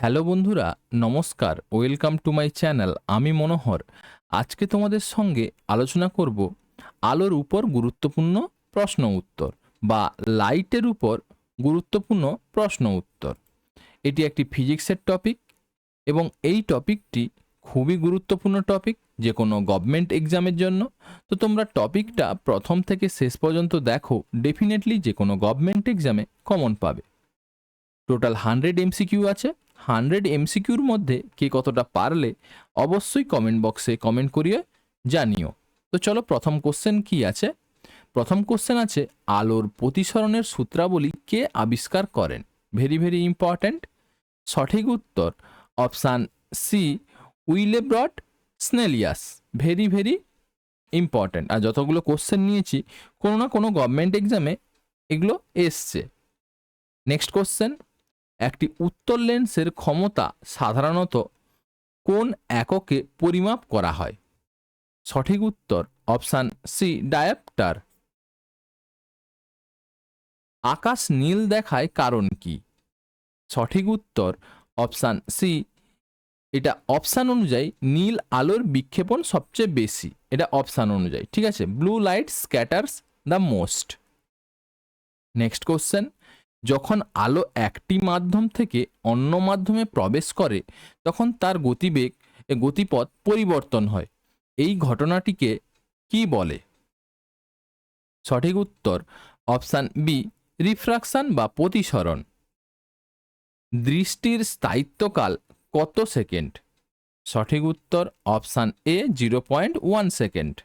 Hello বন্ধুরা, নমস্কার। Welcome to my channel আমি মনোহর। আজকে তোমাদের সঙ্গে আলোচনা করব আলোর উপর গুরুত্বপূর্ণ প্রশ্ন উত্তর বা লাইটের উপর গুরুত্বপূর্ণ প্রশ্ন উত্তর। এটি একটি ফিজিক্সের টপিক এবং এই টপিকটি খুবই গুরুত্বপূর্ণ টপিক যে কোনো গভর্নমেন্ট এক্সামের জন্য। তো তোমরা টপিকটা প্রথম থেকে শেষ পর্যন্ত দেখো, ডেফিনেটলি যে কোনো গভর্নমেন্ট এক্সামে কমন পাবে। টোটাল হান্ড্রেড এমসিকিউ আছে হান্ড্রেড এমসিকিউর মধ্যে কে কতটা পারলে অবশ্যই কমেন্ট বক্সে কমেন্ট করিয়ে জানিও। তো চলো প্রথম কোশ্চেন কি আছে? প্রথম কোশ্চেন আছে, আলোর প্রতিসরণের সূত্রাবলী কে আবিষ্কার করেন? ভেরি ভেরি ইম্পর্ট্যান্ট সঠিক উত্তর option C Willebrord Snellius. Very very important আর যতগুলো কোশ্চেন নিয়েছি, কোনো না কোনো গভর্নমেন্ট এক্সামে এগুলো এসছে। নেক্সট কোশ্চেন একটি উত্তর লেন্সের ক্ষমতা সাধারণত কোন এককে পরিমাপ করা হয়? সঠিক উত্তর অপশান সি ডায়াপ্টার। আকাশ নীল দেখায় কারণ কি? সঠিক উত্তর অপশান সি এটা অপশান অনুযায়ী নীল আলোর বিক্ষেপণ সবচেয়ে বেশি। এটা অপশান অনুযায়ী, ঠিক আছে? Blue light scatters the most next question যখন আলো একটি মাধ্যম থেকে অন্য মাধ্যমে প্রবেশ করে, তখন তার গতিবেগ গতিপথ পরিবর্তন হয়। এই ঘটনাটিকে কি বলে? সঠিক উত্তর, অপশান বি রিফ্রাকশন বা প্রতিসরণ। দৃষ্টির স্থায়িত্বকাল কত সেকেন্ড? সঠিক উত্তর, option A zero point one second.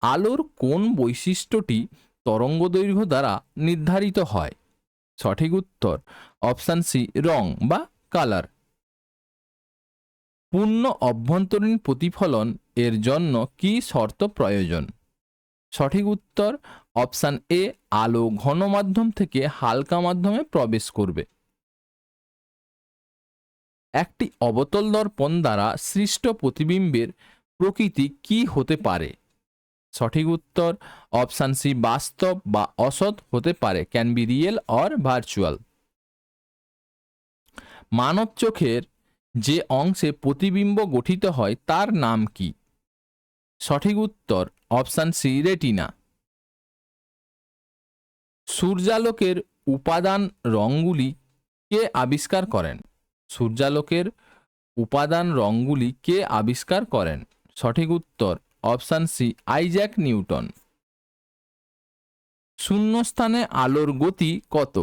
আলোর কোন বৈশিষ্ট্যটি তরঙ্গদৈর্ঘ্য দ্বারা নির্ধারিত হয়। সঠিক উত্তর, অপশান সি, রং বা কালার। পূর্ণ অভ্যন্তরীণ প্রতিফলন এর জন্য কি শর্ত প্রয়োজন? সঠিক উত্তর, অপশান এ, আলো ঘন মাধ্যম থেকে হালকা মাধ্যমে প্রবেশ করবে। একটি অবতল দর্পণ দ্বারা সৃষ্ট প্রতিবিম্বের প্রকৃতি কি হতে পারে? সঠিক উত্তর অপশান সি, বাস্তব বা অসৎ হতে পারে can be real or virtual মানব চোখের যে অংশে প্রতিবিম্ব গঠিত হয়, তার নাম কি? সঠিক উত্তর অপশান সি, রেটিনা। সূর্যালোকের উপাদান রঙগুলি কে আবিষ্কার করেন? সূর্যালোকের উপাদান রঙগুলি কে আবিষ্কার করেন? সঠিক উত্তর অপশান সি, আইজ্যাক নিউটন। শূন্যস্থানে আলোর গতি কত?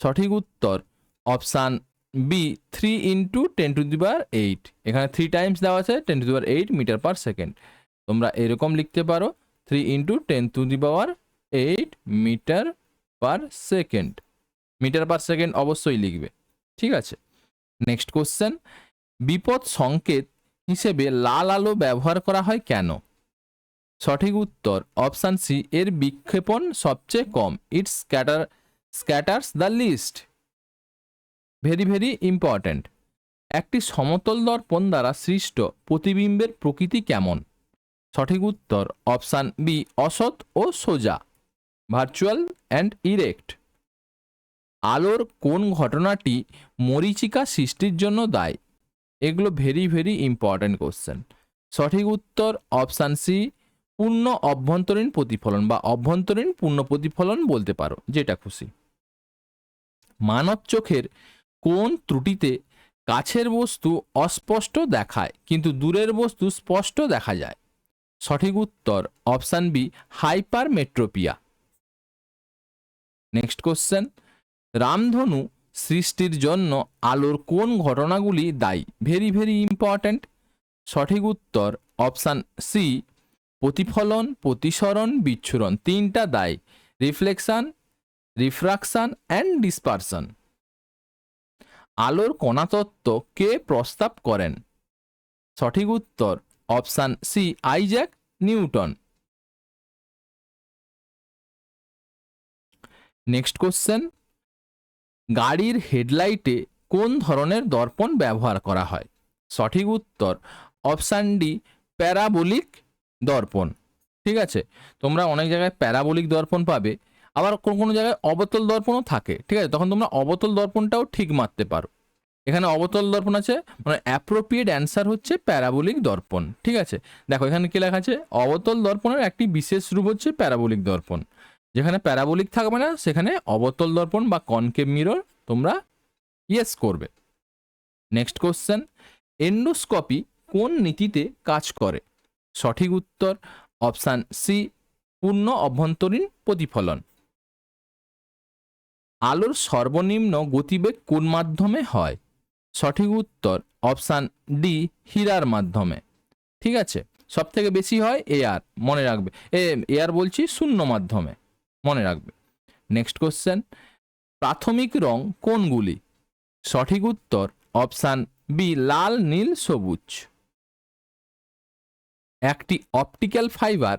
সঠিক উত্তর option B, three into ten to the power eight. এখানে থ্রি টাইমস দেওয়া আছে, ten to the power eight metre per second. তোমরা এরকম লিখতে পারো, three into ten to the power eight metre per second. Metre per second অবশ্যই লিখবে। ঠিক আছে। নেক্সট কোশ্চেন, বিপদ সংকেত হিসেবে লাল আলো ব্যবহার করা হয় কেন? সঠিক উত্তর, অপশান সি, এর বিক্ষেপণ সবচেয়ে কম। It's scatter scatters the least very very important একটি সমতল দর্পণ দ্বারা সৃষ্ট প্রতিবিম্বের প্রকৃতি কেমন? সঠিক উত্তর, অপশান বি অসৎ ও সোজা। ভার্চুয়াল অ্যান্ড ইরেক্ট আলোর কোন ঘটনাটি মরিচিকা সৃষ্টির জন্য দায়ী? এগুলো ভেরি ভেরি ইম্পর্ট্যান্ট কোশ্চেন সঠিক উত্তর অপশান সি পূর্ণ অভ্যন্তরীণ প্রতিফলন বা অভ্যন্তরীণ পূর্ণ প্রতিফলন বলতে পারো, যেটা খুশি। মানব চোখের কোন ত্রুটিতে কাছের বস্তু অস্পষ্ট দেখায়, কিন্তু দূরের বস্তু স্পষ্ট দেখা যায়? সঠিক উত্তর option B hypermetropia next question রামধনু সৃষ্টির জন্য আলোর কোন ঘটনাগুলি দায়ী? ভেরি ভেরি ইম্পর্ট্যান্ট সঠিক উত্তর অপশান সি প্রতিফলন, প্রতিসরণ, বিচ্ছুরণ। তিনটা দায়। রিফ্লেকশন রিফ্রাকশন অ্যান্ড ডিসপারশন আলোর কণাতত্ত্ব কে প্রস্তাব করেন? সঠিক উত্তর option C Isaac Newton next question গাড়ির হেডলাইটে কোন ধরনের দর্পণ ব্যবহার করা হয়? সঠিক উত্তর, অপশান ডি, প্যারাবোলিক দর্পণ। ঠিক আছে? তোমরা অনেক জায়গায় প্যারাবোলিক দর্পণ পাবে। আবার কোনো কোনো জায়গায় অবতল দর্পণও থাকে। ঠিক আছে? তখন তোমরা অবতল দর্পণটাও ঠিক মারতে পারো। এখানে অবতল দর্পণ আছে মানে অ্যাপ্রোপ্রিয়েট অ্যান্সার হচ্ছে প্যারাবোলিক দর্পণ। ঠিক আছে? দেখো, এখানে কি লেখা আছে? অবতল দর্পণের একটি বিশেষ রূপ হচ্ছে প্যারাবোলিক দর্পণ। যেখানে প্যারাবোলিক থাকবে না, সেখানে অবতল দর্পণ বা কনকেভ মিরর তোমরা ইয়েস করবে। নেক্সট কোশ্চেন এন্ডোস্কপি কোন নীতিতে কাজ করে? সঠিক উত্তর অপশান সি পূর্ণ অভ্যন্তরীণ প্রতিফলন। আলোর সর্বনিম্ন গতিবেগ কোন মাধ্যমে হয়? সঠিক উত্তর অপশান ডি হীরার মাধ্যমে। ঠিক আছে? সব থেকে বেশি হয় এয়ার মনে রাখবে। এ এয়ার বলছি শূন্য মাধ্যমে। মনে রাখবে। নেক্সট কোশ্চেন প্রাথমিক রং কোনগুলি? সঠিক উত্তর অপশান বি লাল, নীল, সবুজ। একটি অপটিক্যাল ফাইবার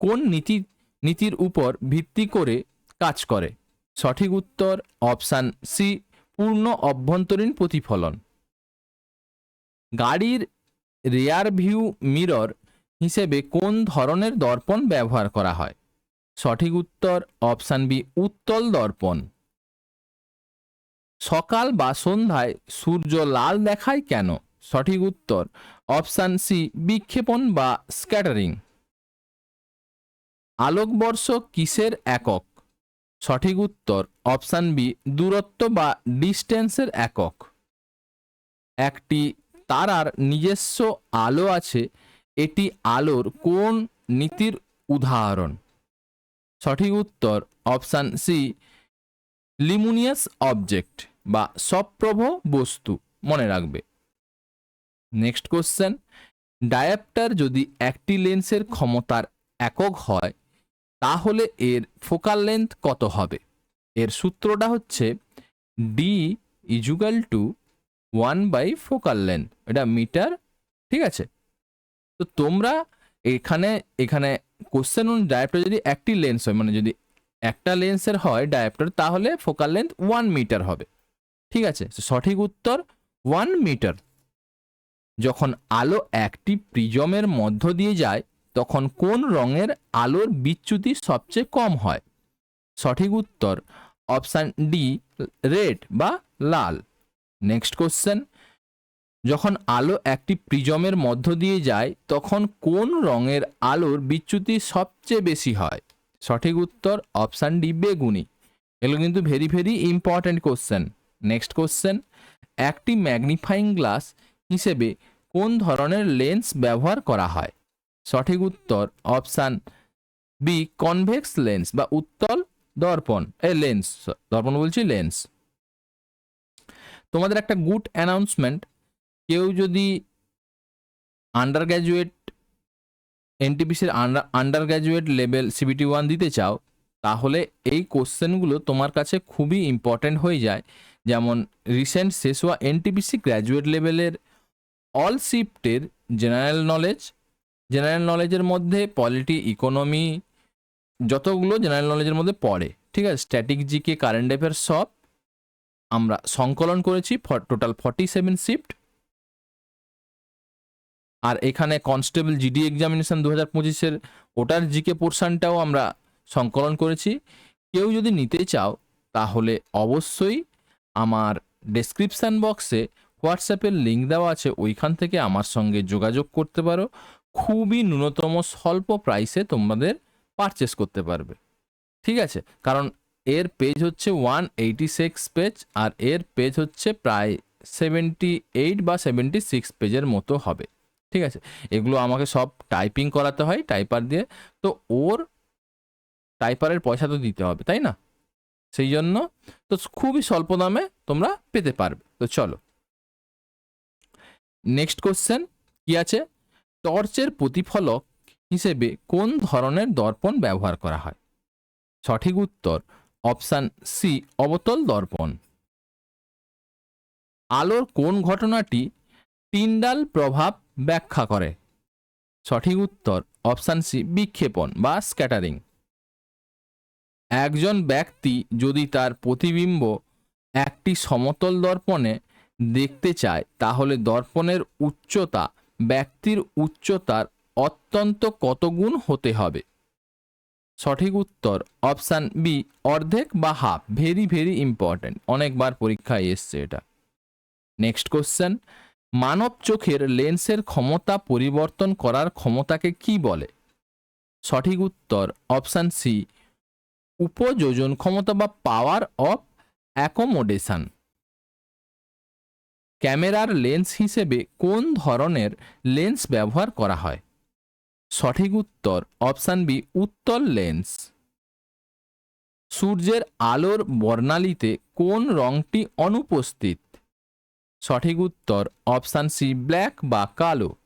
কোন নীতি, নীতির উপর ভিত্তি করে কাজ করে? সঠিক উত্তর অপশান সি পূর্ণ অভ্যন্তরীণ প্রতিফলন। গাড়ির রেয়ার ভিউ মিরর হিসেবে কোন ধরনের দর্পণ ব্যবহার করা হয়? সঠিক উত্তর অপশান বি, উত্তল দর্পণ। সকাল বা সন্ধ্যায় সূর্য লাল দেখায় কেন? সঠিক উত্তর অপশান সি, বিক্ষেপণ বা স্ক্যাটারিং। আলোকবর্ষ কিসের একক? সঠিক উত্তর অপশান বি, দূরত্ব বা ডিস্টেন্সের একক। একটি তারার নিজস্ব আলো আছে, এটি আলোর কোন নীতির উদাহরণ। সঠিক উত্তর অপশান সি লিমুনিয়াস অবজেক্ট বা সপ্রভ বস্তু মনে রাখবে। নেক্সট কোশ্চেন ডায়াপ্টার যদি একটি লেন্সের ক্ষমতার একক হয়, তাহলে এর ফোকাল লেন্থ কত হবে? এর সূত্রটা হচ্ছে D equal to one by focal length এটা মিটার ঠিক আছে? তো তোমরা এখানে এখানে কোশ্চেন অনু ডায়াপ্টার যদি একটি লেন্স হয় মানে যদি একটা লেন্সের হয় ডায়াপ্টার তাহলে ফোকাল লেন্থ ওয়ান মিটার হবে। ঠিক আছে? সঠিক উত্তর ওয়ান মিটার যখন আলো একটি প্রিজমের মধ্য দিয়ে যায়, তখন কোন রঙের আলোর বিচ্যুতি সবচেয়ে কম হয়? সঠিক উত্তর অপশান ডি রেড বা লাল। নেক্সট কোশ্চেন যখন আলো একটি প্রিজমের মধ্য দিয়ে যায়, তখন কোন রঙের আলোর বিচ্যুতি সবচেয়ে বেশি হয়? সঠিক উত্তর অপশান ডি, বেগুনি। এগুলো কিন্তু very very important question next question একটি ম্যাগনিফাইং গ্লাস হিসেবে কোন ধরনের লেন্স ব্যবহার করা হয়? সঠিক উত্তর অপশান বি কনভেক্স লেন্স বা উত্তল দর্পণ। এ লেন্স দর্পণ বলছি লেন্স তোমাদের একটা গুড অ্যানাউন্সমেন্ট কেউ যদি আন্ডার গ্র্যাজুয়েট এনটিপিসির under graduate level CBT one দিতে চাও, তাহলে এই কোশ্চেনগুলো তোমার কাছে খুবই ইম্পর্ট্যান্ট হয়ে যায়। যেমন রিসেন্ট শেষ হওয়া এনটিপিসি গ্র্যাজুয়েট লেভেলের অল শিফটের জেনারেল নলেজ জেনারেল নলেজের মধ্যে পলিটি ইকোনমি যতগুলো জেনারেল নলেজের মধ্যে পড়ে, ঠিক আছে? স্ট্যাটিক জিকে কারেন্ট অ্যাফেয়ার সব আমরা সংকলন করেছি টোটাল ফর্টি সেভেন শিফট আর এখানে কনস্টেবল জিডি এক্সামিনেশন দু হাজার পঁচিশের ওটার জিকে পোর্শনটাও আমরা সংকলন করেছি। কেউ যদি নিতে চাও, তাহলে অবশ্যই আমার ডেসক্রিপশান বক্সে হোয়াটসঅ্যাপের লিঙ্ক দেওয়া আছে, ওইখান থেকে আমার সঙ্গে যোগাযোগ করতে পারো। খুবই ন্যূনতম স্বল্প প্রাইসে তোমাদের পারচেস করতে পারবে। ঠিক আছে? কারণ এর পেজ হচ্ছে ওয়ান এইটি সিক্স পেজ আর এর পেজ হচ্ছে প্রায় সেভেন্টি এইট বা সেভেন্টি সিক্স পেজের মতো হবে। ঠিক আছে? এগুলো আমাকে সব টাইপিং করাতে হয় টাইপার দিয়ে। তো ওর টাইপারের পয়সা তো দিতে হবে, তাই না? সেই জন্য তো খুবই স্বল্প দামে তোমরা পেতে পারবে। তো চলো। নেক্সট কোশ্চেন কি আছে? টর্চের প্রতিফলক হিসেবে কোন ধরনের দর্পণ ব্যবহার করা হয়? সঠিক উত্তর, অপশান সি অবতল দর্পণ। আলোর কোন ঘটনাটি টিন্ডাল প্রভাব ব্যাখ্যা করে। সঠিক উত্তর, অপশান সি, বিক্ষেপণ বা স্ক্যাটারিং। একজন ব্যক্তি যদি তার প্রতিবিম্ব একটি সমতল দর্পণে দেখতে চায়, তাহলে দর্পণের উচ্চতা, ব্যক্তির উচ্চতার অত্যন্ত কত গুণ হতে হবে? সঠিক উত্তর, অপশান বি, অর্ধেক বা হাফ ভেরি ভেরি ইম্পর্ট্যান্ট অনেকবার পরীক্ষায় এসছে এটা। নেক্সট কোশ্চেন মানব চোখের লেন্সের ক্ষমতা পরিবর্তন করার ক্ষমতাকে কি বলে? সঠিক উত্তর, অপশান সি, উপযোজন ক্ষমতা বা পাওয়ার অফ অ্যাকোমোডেশন ক্যামেরার লেন্স হিসেবে কোন ধরনের লেন্স ব্যবহার করা হয়? সঠিক উত্তর, অপশান বি, উত্তল লেন্স। সূর্যের আলোর বর্ণালীতে কোন রঙটি অনুপস্থিত? সঠিক উত্তর অপশান সি, ব্ল্যাক বা কালো।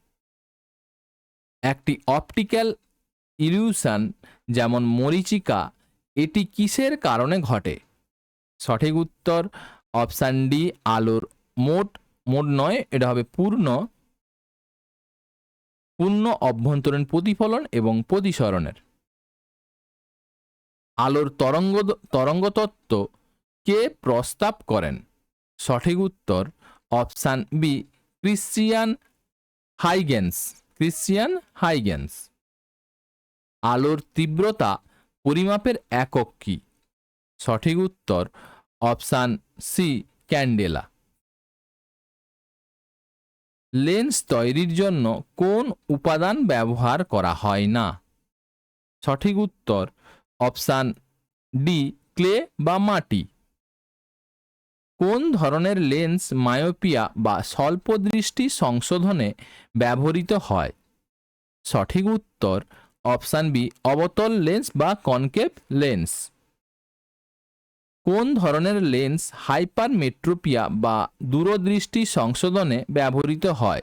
একটি অপটিক্যাল ইলিউশন, যেমন মরিচিকা, এটি কিসের কারণে ঘটে? সঠিক উত্তর অপশান ডি, আলোর মোট মোট নয়, এটা হবে পূর্ণ। পূর্ণ অভ্যন্তরীণ প্রতিফলন এবং প্রতিসরণের। আলোর তরঙ্গ, তরঙ্গতত্ত্ব কে প্রস্তাব করেন? সঠিক উত্তর option B Christiaan Huygens Christiaan Huygens. আলোর তীব্রতা পরিমাপের একক কি? সঠিক উত্তর অপশান সি ক্যান্ডেলা। লেন্স তৈরির জন্য কোন উপাদান ব্যবহার করা হয় না? সঠিক উত্তর অপশান ডি ক্লে বা মাটি। কোন ধরনের লেন্স মায়োপিয়া বা স্বল্পদৃষ্টি সংশোধনে ব্যবহৃত হয়? সঠিক উত্তর, অপশান বি, অবতল লেন্স বা কনকেভ লেন্স। কোন ধরনের লেন্স হাইপার মেট্রোপিয়া বা দূরদৃষ্টি সংশোধনে ব্যবহৃত হয়?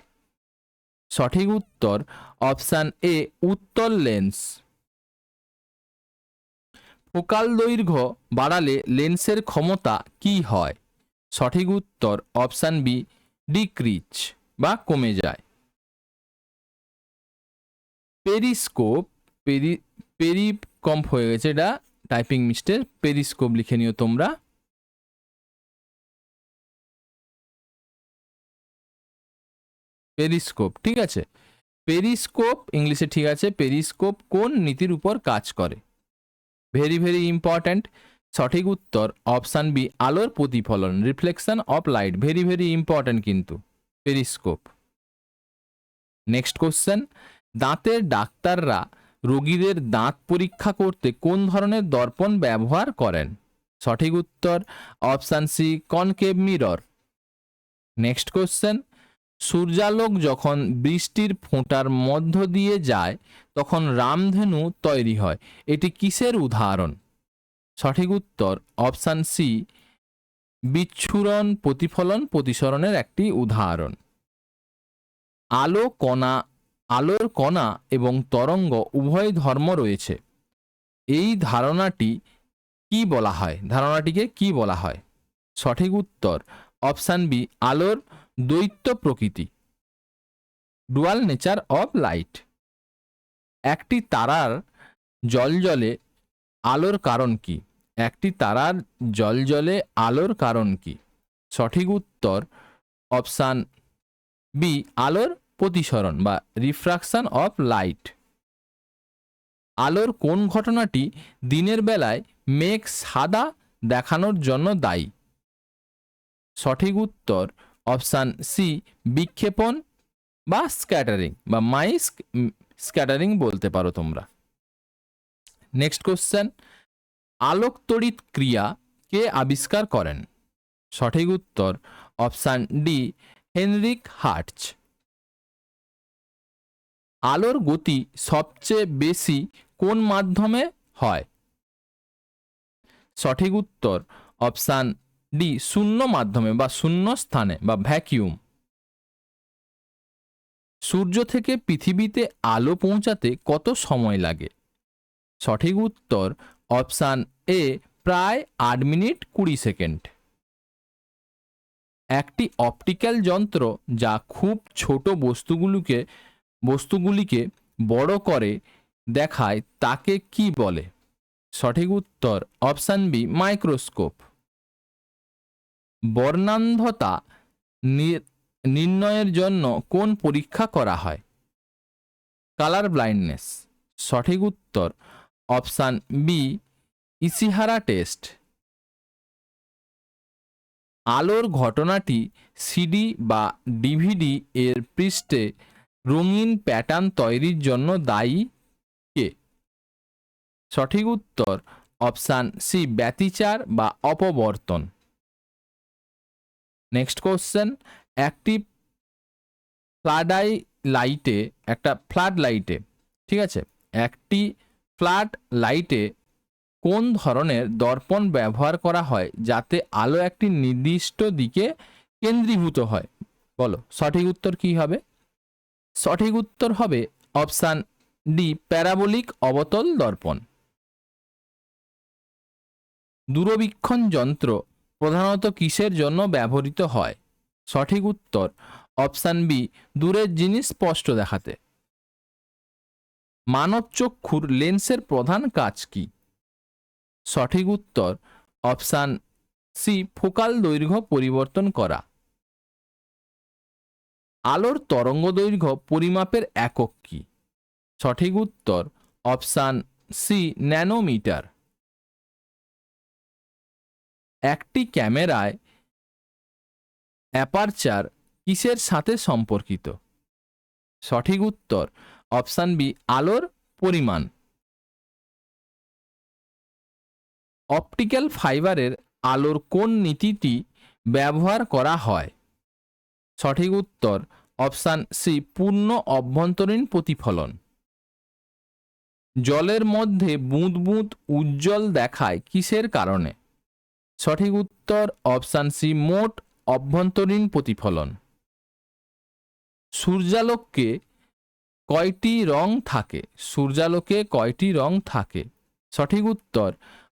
সঠিক উত্তর, অপশান এ, উত্তল লেন্স। ফোকাল দৈর্ঘ্য বাড়ালে লেন্সের ক্ষমতা কি হয়? সঠিক উত্তর অপশান বি, ডিক্রিচ বা কমে যায়। পেরিস্কোপ, পেরি কম্প হয়ে গেছে এটা, টাইপিং মিস্টেক পেরিস্কোপ লিখে নিও তোমরা। পেরিস্কোপ, ঠিক আছে? পেরিস্কোপ, ইংলিশে ঠিক আছে, পেরিস্কোপ কোন নীতির উপর কাজ করে? Very very important. সঠিক উত্তর অপশান বি, আলোর প্রতিফলন reflection of light very very important কিন্তু পেরিস্কোপ নেক্সট কোশ্চেন দাঁতের ডাক্তাররা রোগীদের দাঁত পরীক্ষা করতে কোন ধরনের দর্পণ ব্যবহার করেন? সঠিক উত্তর option C concave mirror next question সূর্যালোক যখন বৃষ্টির ফোঁটার মধ্য দিয়ে যায়, তখন রামধেনু তৈরি হয়, এটি কিসের উদাহরণ? সঠিক উত্তর অপশান সি, বিচ্ছুরণ প্রতিফলন প্রতিসরণের একটি উদাহরণ। আলো কণা, আলোর কণা এবং তরঙ্গ উভয় ধর্ম রয়েছে। এই ধারণাটি কি বলা হয়? ধারণাটিকে কি বলা হয়? সঠিক উত্তর অপশান বি, আলোর দ্বৈত প্রকৃতি। Dual nature of light. একটি তারার জলজলে আলোর কারণ কি? একটি তারার জলজলে আলোর কারণ কি? সঠিক উত্তর অপশান বি আলোর প্রতিসরণ বা রিফ্রাকশন অফ লাইট আলোর কোন ঘটনাটি দিনের বেলায় মেঘ সাদা দেখানোর জন্য দায়ী? সঠিক উত্তর অপশান সি বিক্ষেপণ বা স্ক্যাটারিং বা মাইস স্ক্যাটারিং বলতে পারো তোমরা। নেক্সট কোশ্চেন আলোক তড়িৎ ক্রিয়া কে আবিষ্কার করেন? সঠিক উত্তর অপশান ডি হেনরিক হার্টস আলোর গতি সবচেয়ে বেশি কোন মাধ্যমে হয়? সঠিক উত্তর অপশান ডি শূন্য মাধ্যমে বা শূন্য স্থানে বা ভ্যাকিউম সূর্য থেকে পৃথিবীতে আলো পৌঁছাতে কত সময় লাগে? সঠিক উত্তর অপশান এ প্রায় আট মিনিট কুড়ি সেকেন্ড। একটি অপটিক্যাল যন্ত্র যা খুব ছোট বস্তুগুলোকে, বস্তুগুলিকে বড় করে দেখায় তাকে কি বলে? সঠিক উত্তর অপশান বি মাইক্রোস্কোপ। বর্ণান্ধতা নির্ণয়ের জন্য কোন পরীক্ষা করা হয়? Colour blindness. সঠিক উত্তর অপশান বি, ইসিহারা টেস্ট। আলোর ঘটনাটি সিডি বা ডিভিডি এর পৃষ্ঠে রঙিন প্যাটার্ন তৈরির জন্য দায়ী কে? সঠিক উত্তর, অপশান সি, ব্যতিচার বা অপবর্তন। নেক্সট কোশ্চেন, একটি ফ্লাডাই লাইটে, একটা ফ্লাড লাইটে, ঠিক আছে? একটি ফ্লাড লাইটে কোন ধরনের দর্পণ ব্যবহার করা হয় যাতে আলো একটি নির্দিষ্ট দিকে কেন্দ্রীভূত হয়? বলো, সঠিক উত্তর কি হবে? সঠিক উত্তর হবে অপশান ডি, প্যারাবোলিক অবতল দর্পণ। দূরবীক্ষণ যন্ত্র প্রধানত কিসের জন্য ব্যবহৃত হয়? সঠিক উত্তর অপশান বি, দূরের জিনিস স্পষ্ট দেখাতে। মানব চক্ষুর লেন্সের প্রধান কাজ কি? সঠিক উত্তর, অপশান সি, ফোকাল দৈর্ঘ্য পরিবর্তন করা। আলোর তরঙ্গ দৈর্ঘ্য পরিমাপের একক কি? সঠিক উত্তর, অপশান সি, ন্যানোমিটার। একটি ক্যামেরায় অ্যাপারচার কিসের সাথে সম্পর্কিত? সঠিক উত্তর অপশান বি, আলোর পরিমাণ। অপটিক্যাল ফাইবারের আলোর কোন নীতিটি ব্যবহার করা হয়? সঠিক উত্তর, অপশান সি, পূর্ণ অভ্যন্তরীণ প্রতিফলন। জলের মধ্যে বুঁদ বুঁদ উজ্জ্বল দেখায় কিসের কারণে? সঠিক উত্তর, অপশান সি, মোট অভ্যন্তরীণ প্রতিফলন। সূর্যালোককে কয়টি রং থাকে? সূর্যালোকে কয়টি রং থাকে? সঠিক উত্তর,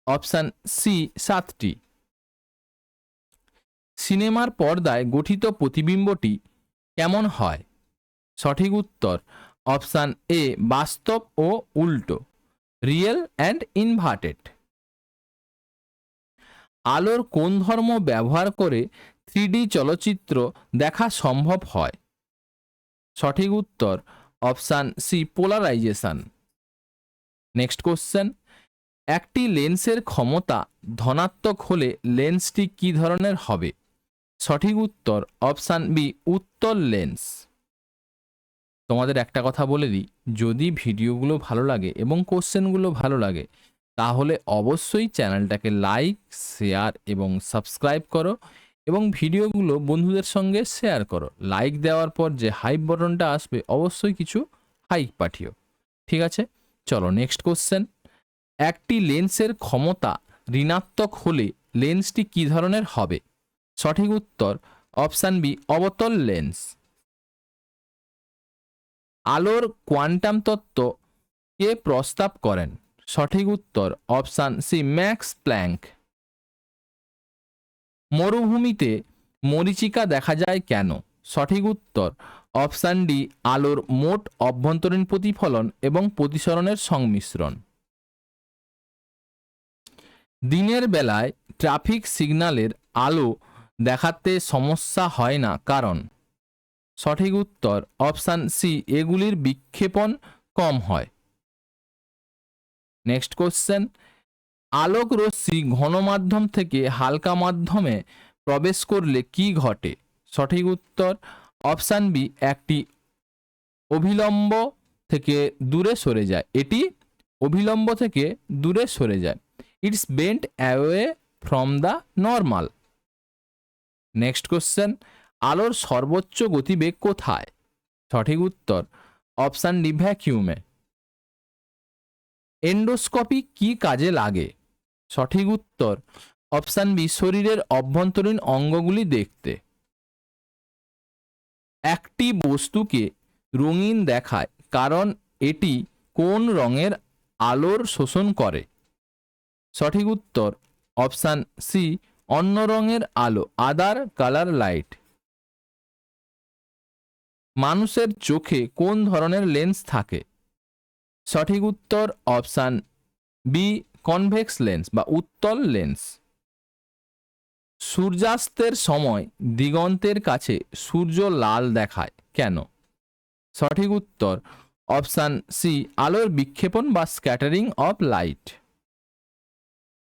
অপশান সি সাতটি। সিনেমার পর্দায় গঠিত প্রতিবিম্বটি কেমন হয়? সঠিক উত্তর, অপশান এ বাস্তব ও উল্টো। Real and inverted. আলোর কোন ধর্ম ব্যবহার করে থ্রি চলচ্চিত্র দেখা সম্ভব হয়? সঠিক উত্তর option C, polarisation. Next question. একটি লেন্সের ক্ষমতা ধনাত্মক হলে লেন্সটি কী ধরনের হবে? সঠিক উত্তর অপশান বি, উত্তর লেন্স। তোমাদের একটা কথা বলে দিই, যদি ভিডিওগুলো ভালো লাগে এবং কোশ্চেনগুলো ভালো লাগে, তাহলে অবশ্যই চ্যানেলটাকে লাইক, শেয়ার এবং সাবস্ক্রাইব করো। এবং ভিডিওগুলো বন্ধুদের সঙ্গে শেয়ার করো। লাইক দেওয়ার পর যে হাইপ বটনটা আসবে, অবশ্যই কিছু হাইক পাঠিও। ঠিক আছে? চলো নেক্সট কোশ্চেন একটি লেন্সের ক্ষমতা ঋণাত্মক হলে লেন্সটি কী ধরনের হবে? সঠিক উত্তর অপশান বি অবতল লেন্স আলোর কোয়ান্টাম তত্ত্ব কে প্রস্তাব করেন? সঠিক উত্তর অপশান সি ম্যাক্স প্ল্যাঙ্ক মরুভূমিতে মরিচিকা দেখা যায় কেন? সঠিক উত্তর, অপশান ডি, আলোর মোট অভ্যন্তরীণ প্রতিফলন এবং প্রতিসরণের সংমিশ্রণ। দিনের বেলায় ট্রাফিক সিগন্যালের আলো দেখাতে সমস্যা হয় না, কারণ সঠিক উত্তর, অপশান সি, এগুলির বিক্ষেপণ কম হয়। নেক্সট কোশ্চেন আলোক রশ্মি ঘন মাধ্যম থেকে হালকা মাধ্যমে প্রবেশ করলে কি ঘটে? সঠিক উত্তর অপশান বি, একটি অভিলম্ব থেকে দূরে সরে যায়। এটি অভিলম্ব থেকে দূরে সরে যায়। It's bent away from the normal next question আলোর সর্বোচ্চ গতিবেগ কোথায়? সঠিক উত্তর অপশান ডি ভ্যাকিউমে এন্ডোস্কোপি কি কাজে লাগে? সঠিক উত্তর, অপশান বি, শরীরের অভ্যন্তরীণ অঙ্গগুলি দেখতে। একটি বস্তুকে রঙিন দেখায়, কারণ এটি কোন রঙের আলোর শোষণ করে। সঠিক উত্তর, অপশান সি, অন্য রঙের আলো, আদার কালার লাইট। মানুষের চোখে কোন ধরনের লেন্স থাকে? সঠিক উত্তর অপশান বি, কনভেক্স লেন্স বা উত্তল লেন্স। সূর্যাস্তের সময় দিগন্তের কাছে সূর্য লাল দেখায়। কেন? সঠিক উত্তর অপশান সি, আলোর বিক্ষেপণ বা স্ক্যাটারিং অফ লাইট।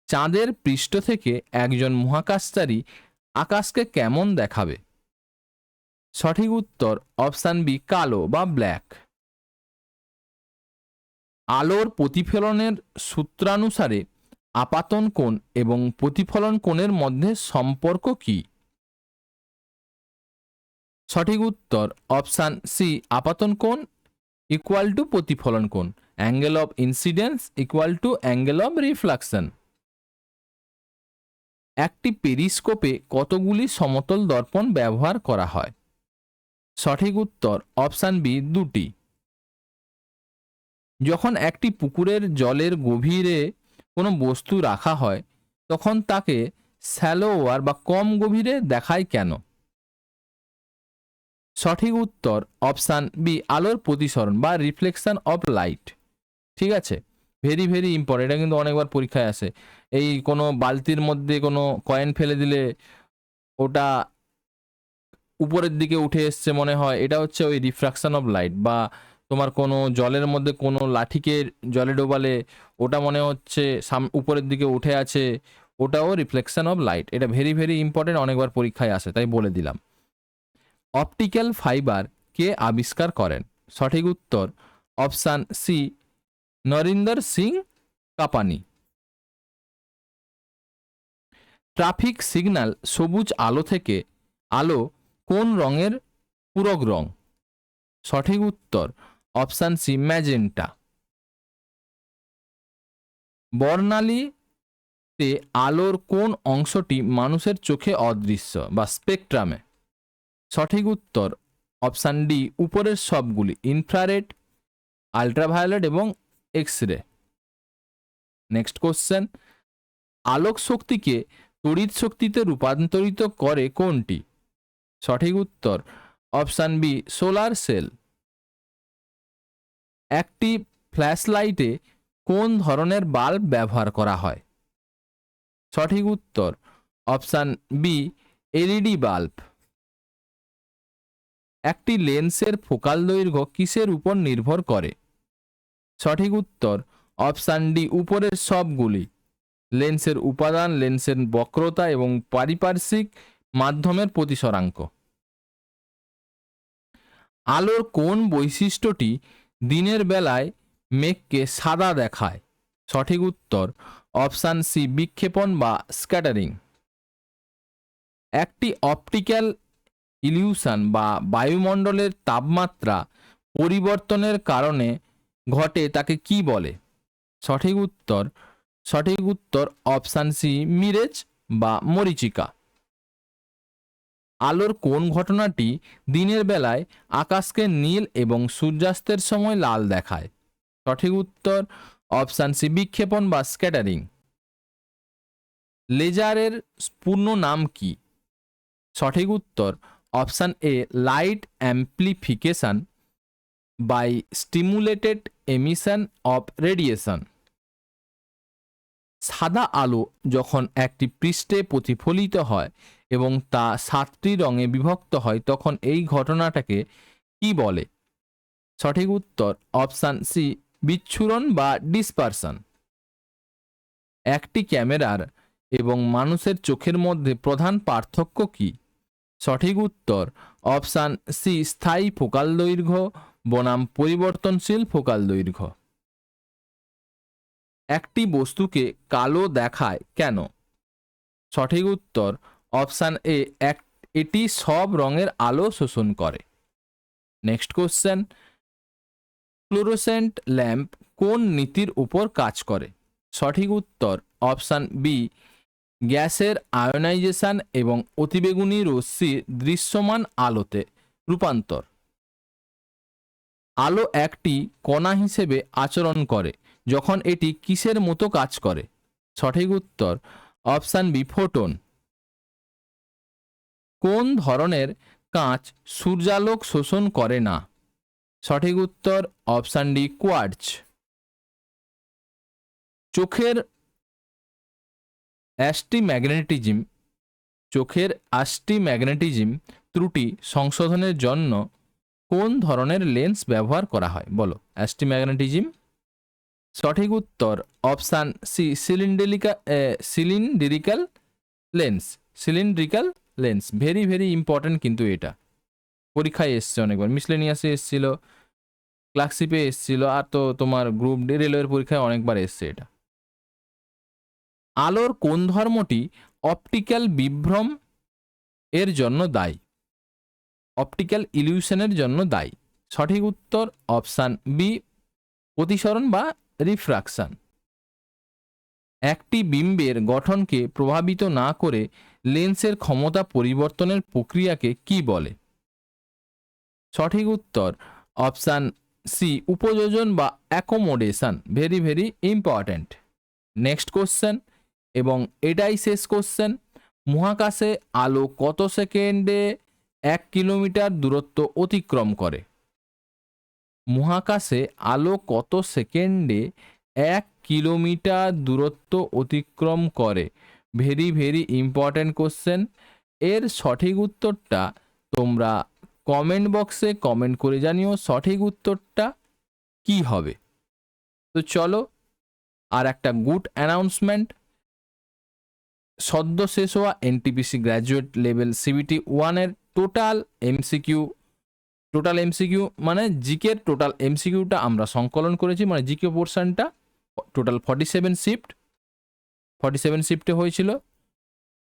চাঁদের পৃষ্ঠ থেকে একজন মহাকাশচারী আকাশকে কেমন দেখাবে? সঠিক উত্তর অপশান বি, কালো বা ব্ল্যাক। আলোর প্রতিফলনের সূত্রানুসারে আপাতন কোণ এবং প্রতিফলন কোণের মধ্যে সম্পর্ক কি? সঠিক উত্তর অপশান সি, আপাতন কোণ ইকুয়াল টু প্রতিফলন কোণ। Angle of incidence equal to angle of reflection. একটি পেরিস্কোপে কতগুলি সমতল দর্পণ ব্যবহার করা হয়? সঠিক উত্তর অপশান বি, দুটি। যখন একটি পুকুরের জলের গভীরে কোনো বস্তু রাখা হয়, তখন তাকে স্যালোয়ার বা কম গভীরে দেখায় কেন? সঠিক উত্তর অপশান বি আলোর প্রতিসরণ বা রিফ্লেকশন অফ লাইট ঠিক আছে? ভেরি ভেরি ইম্পর্টেন্ট এটা কিন্তু অনেকবার পরীক্ষায় আসে। এই কোনো বালতির মধ্যে কোনো কয়েন ফেলে দিলে ওটা উপরের দিকে উঠে এসছে মনে হয়। এটা হচ্ছে ওই রিফ্রাকশন অফ লাইট বা তোমার কোনো জলের মধ্যে কোনো লাঠিকে জলে ডোবালে, ওটা মনে হচ্ছে সাম, উপরের দিকে উঠে আছে, ওটাও রিফ্লেকশন অফ লাইট এটা ভেরি ভেরি ইম্পর্টেন্ট অনেকবার পরীক্ষায় আসে, তাই বলে দিলাম। অপটিক্যাল ফাইবার কে আবিষ্কার করেন। সঠিক উত্তর option C Narinder Singh Kapany. Traffic signal সবুজ আলো থেকে, আলো কোন রঙের? পূরক রং। সঠিক উত্তর অপশান সি, ম্যাজেন্টা। বর্ণালীতে আলোর কোন অংশটি মানুষের চোখে অদৃশ্য বা স্পেকট্রামে? সঠিক উত্তর, অপশান ডি, উপরের সবগুলি, ইনফ্রারেড, আলট্রাভায়োলেট এবং এক্স রে নেক্সট কোশ্চেন, আলোক শক্তিকে তড়িৎ শক্তিতে রূপান্তরিত করে কোনটি? সঠিক উত্তর, অপশান বি, সোলার সেল। একটি ফ্ল্যাশলাইটে কোন ধরনের বাল্ব ব্যবহার করা হয়? সঠিক উত্তর, অপশান বি এলইডি বাল্ব। একটি লেন্সের ফোকাল দৈর্ঘ্য কিসের উপর নির্ভর করে? সঠিক উত্তর, অপশান ডি উপরের সবগুলি। লেন্সের উপাদান, লেন্সের বক্রতা এবং পারিপার্শ্বিক মাধ্যমের প্রতিসরাঙ্ক। আলোর কোন বৈশিষ্ট্যটি দিনের বেলায় মেঘকে সাদা দেখায়। সঠিক উত্তর, অপশান সি, বিক্ষেপণ বা স্ক্যাটারিং। একটি অপটিক্যাল ইলিউশন বা বায়ুমণ্ডলের তাপমাত্রা পরিবর্তনের কারণে ঘটে তাকে কি বলে? সঠিক উত্তর সঠিক উত্তর অপশান সি, মিরেজ বা মরিচিকা। আলোর কোন ঘটনাটি দিনের বেলায় আকাশকে নীল এবং সূর্যাস্তের সময় লাল দেখায়? সঠিক উত্তর, অপশান সি, বিক্ষেপণ বা স্ক্যাটারিং। লেজারের পূর্ণ নাম কি? সঠিক উত্তর, option A, light amplification by stimulated emission of radiation. সাদা আলো যখন একটি পৃষ্ঠে প্রতিফলিত হয় এবং তা সাতটি রঙে বিভক্ত হয়, তখন এই ঘটনাটাকে কি বলে? সঠিক উত্তর, অপশান সি বিচ্ছুরণ বা ডিসপারশন। একটি ক্যামেরার এবং মানুষের চোখের মধ্যে প্রধান পার্থক্য কি? সঠিক উত্তর, অপশান সি স্থায়ী ফোকাল দৈর্ঘ্য, বনাম পরিবর্তনশীল ফোকাল দৈর্ঘ্য। একটি বস্তুকে কালো দেখায় কেন? সঠিক উত্তর অপশান এ, এক, এটি সব রঙের আলো শোষণ করে। নেক্সট কোশ্চেন ফ্লোরোসেন্ট ল্যাম্প কোন নীতির উপর কাজ করে? সঠিক উত্তর, অপশান বি গ্যাসের আয়োনাইজেশন এবং অতিবেগুনি রশ্মি দৃশ্যমান আলোতে রূপান্তর। আলো একটি কণা হিসেবে আচরণ করে, যখন এটি কিসের মতো কাজ করে? সঠিক উত্তর, অপশান বি ফোটন। কোন ধরনের কাঁচ সূর্যালোক শোষণ করে না? সঠিক উত্তর অপশান ডি কোয়ার্চ চোখের অ্যাস্টিম্যাগনেটিজম চোখের অ্যাস্টিম্যাগনেটিজম ত্রুটি সংশোধনের জন্য কোন ধরনের লেন্স ব্যবহার করা হয়? বলো, অ্যাস্টিম্যাগনেটিজম? সঠিক উত্তর option C সিলিন্ডেলিকা cylindrical lens. Cylindrical lens very very important কিন্তু এটা। পরীক্ষায় এসছে অনেকবার মিসলেনিয়াসে এসছিল ক্লার্কশিপে এসছিল, আর তো তোমার গ্রুপ ডি রেলওয়ের পরীক্ষায় অনেকবার এসছে এটা। আলোর কোন ধর্মটি অপটিক্যাল বিভ্রম এর জন্য দায়ী? অপটিক্যাল ইলিউশনের জন্য দায়ী। সঠিক উত্তর অপশান বি প্রতিসরণ বা রিফ্রাকশন একটি বিম্বের গঠনকে প্রভাবিত না করে লেন্সের ক্ষমতা পরিবর্তনের প্রক্রিয়াকে কি বলে? সঠিক উত্তর, অপশান সি, উপযোজন বা accommodation. Very very important. Next question, এবং এটাই শেষ কোশ্চেন। মহাকাশে আলো কত সেকেন্ডে এক কিলোমিটার দূরত্ব অতিক্রম করে? মহাকাশে আলো কত সেকেন্ডে এক কিলোমিটার দূরত্ব অতিক্রম করে? ভেরি ভেরি ইম্পর্ট্যান্ট কোশ্চেন এর সঠিক উত্তরটা তোমরা কমেন্ট বক্সে কমেন্ট করে জানিও সঠিক উত্তরটা কি হবে। তো চলো, আর একটা গুড অ্যানাউন্সমেন্ট সদ্য শেষ হওয়া এনটিপিসি গ্র্যাজুয়েট লেভেল সিবিটি ওয়ানের টোটাল এমসিকিউ টোটাল এমসিকিউ মানে জিকের টোটাল এমসিকিউটা আমরা সংকলন করেছি মানে জিকে পোর্শনটা total forty seven shift forty seven শিফটে হয়েছিল।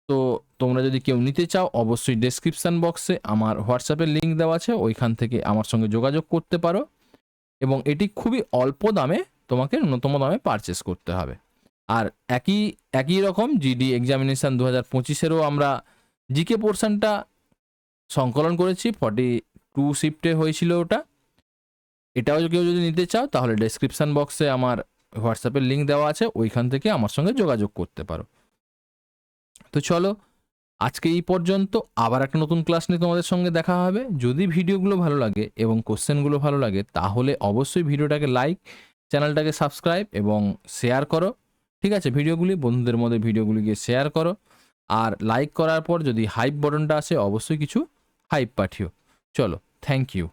তো তোমরা যদি কেউ নিতে চাও, অবশ্যই ডেসক্রিপশান বক্সে আমার হোয়াটসঅ্যাপের লিঙ্ক দেওয়া আছে, ওইখান থেকে আমার সঙ্গে যোগাযোগ করতে পারো। এবং এটি খুবই অল্প দামে তোমাকে ন্যূনতম দামে পারচেস করতে হবে। আর একই একই রকম জিডি এক্সামিনেশান দু হাজার পঁচিশেরও আমরা জিকে পোর্শনটা সংকলন করেছি ফর্টি টু শিফটে হয়েছিল ওটা। এটাও কেউ যদি নিতে চাও, তাহলে ডেসক্রিপশান বক্সে আমার হোয়াটসঅ্যাপের লিঙ্ক দেওয়া আছে, ওইখান থেকে আমার সঙ্গে যোগাযোগ করতে পারো। তো চলো, আজকে এই পর্যন্ত, আবার একটা নতুন ক্লাস নিয়ে তোমাদের সঙ্গে দেখা হবে। যদি ভিডিওগুলো ভালো লাগে এবং কোশ্চেনগুলো ভালো লাগে, তাহলে অবশ্যই ভিডিওটাকে লাইক চ্যানেলটাকে সাবস্ক্রাইব এবং শেয়ার করো। ঠিক আছে, ভিডিওগুলি, বন্ধুদের মধ্যে ভিডিওগুলিকে শেয়ার করো। আর লাইক করার পর যদি হাইপ বটনটা আসে, অবশ্যই কিছু হাইপ পাঠিও। চলো থ্যাংক ইউ